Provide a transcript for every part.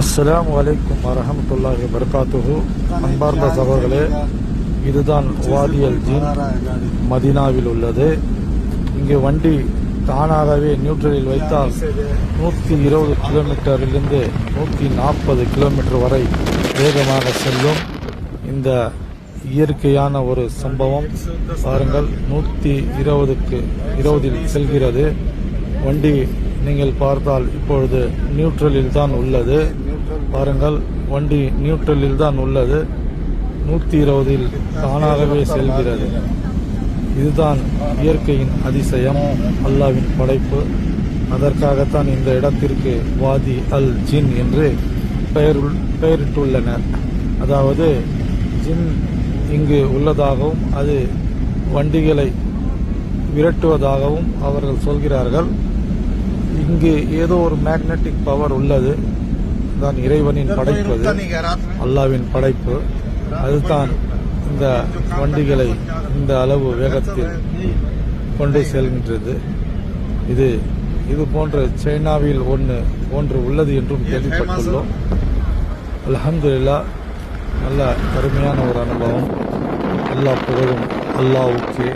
அஸ்லாம் வலைக்கும் வரஹமத்துல்லாஹி வரகாத்துஹு அன்பார்ந்த சகோதர்களே இதுதான் வாதியல் ஜீன் மதீனாவில் உள்ளது. இங்கு வண்டி தானாகவே நியூட்ரலில் வைத்தால் நூற்றி இருபது கிலோமீட்டரிலிருந்து நூற்றி நாற்பது கிலோமீட்டர் வரை வேகமாக செல்லும் இந்த இயற்கையான ஒரு சம்பவம். பாருங்கள் நூற்றி இருபதுக்கு இருபதில் செல்கிறது. வண்டி நீங்கள் பார்த்தால் இப்பொழுது நியூட்ரலில் தான் உள்ளது. பாருங்கள் வண்டி நியூட்ரலில் தான் உள்ளது. நூற்றி இருபதில் தானாகவே செல்கிறது. இதுதான் இயற்கையின் அதிசயம் அல்லாவின் படைப்பு. அதற்காகத்தான் இந்த இடத்திற்கு வாதி அல் ஜின் என்று பெயர் பெயரிட்டுள்ளனர். அதாவது ஜின் இங்கு உள்ளதாகவும் அது வண்டிகளை விரட்டுவதாகவும் அவர்கள் சொல்கிறார்கள். இங்கு ஏதோ ஒரு மேக்னெட்டிக் பவர் உள்ளது. தான் இறைவனின் படைப்பு. அல்லாவின் படைப்பு. அதுதான் இந்த வண்டிகளை இந்த அளவு வேகத்தில் கொண்டு செல்கின்றது. இது இது போன்ற சைனாவில் ஒன்று ஒன்று உள்ளது என்றும் கேள்விப்பட்டுள்ளோம். அல்ஹம்துலில்லா நல்ல அருமையான ஒரு அனுபவம். அல்லாஹ் புகழும். அல்லாவுக்கு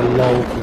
அல்லாவுக்கு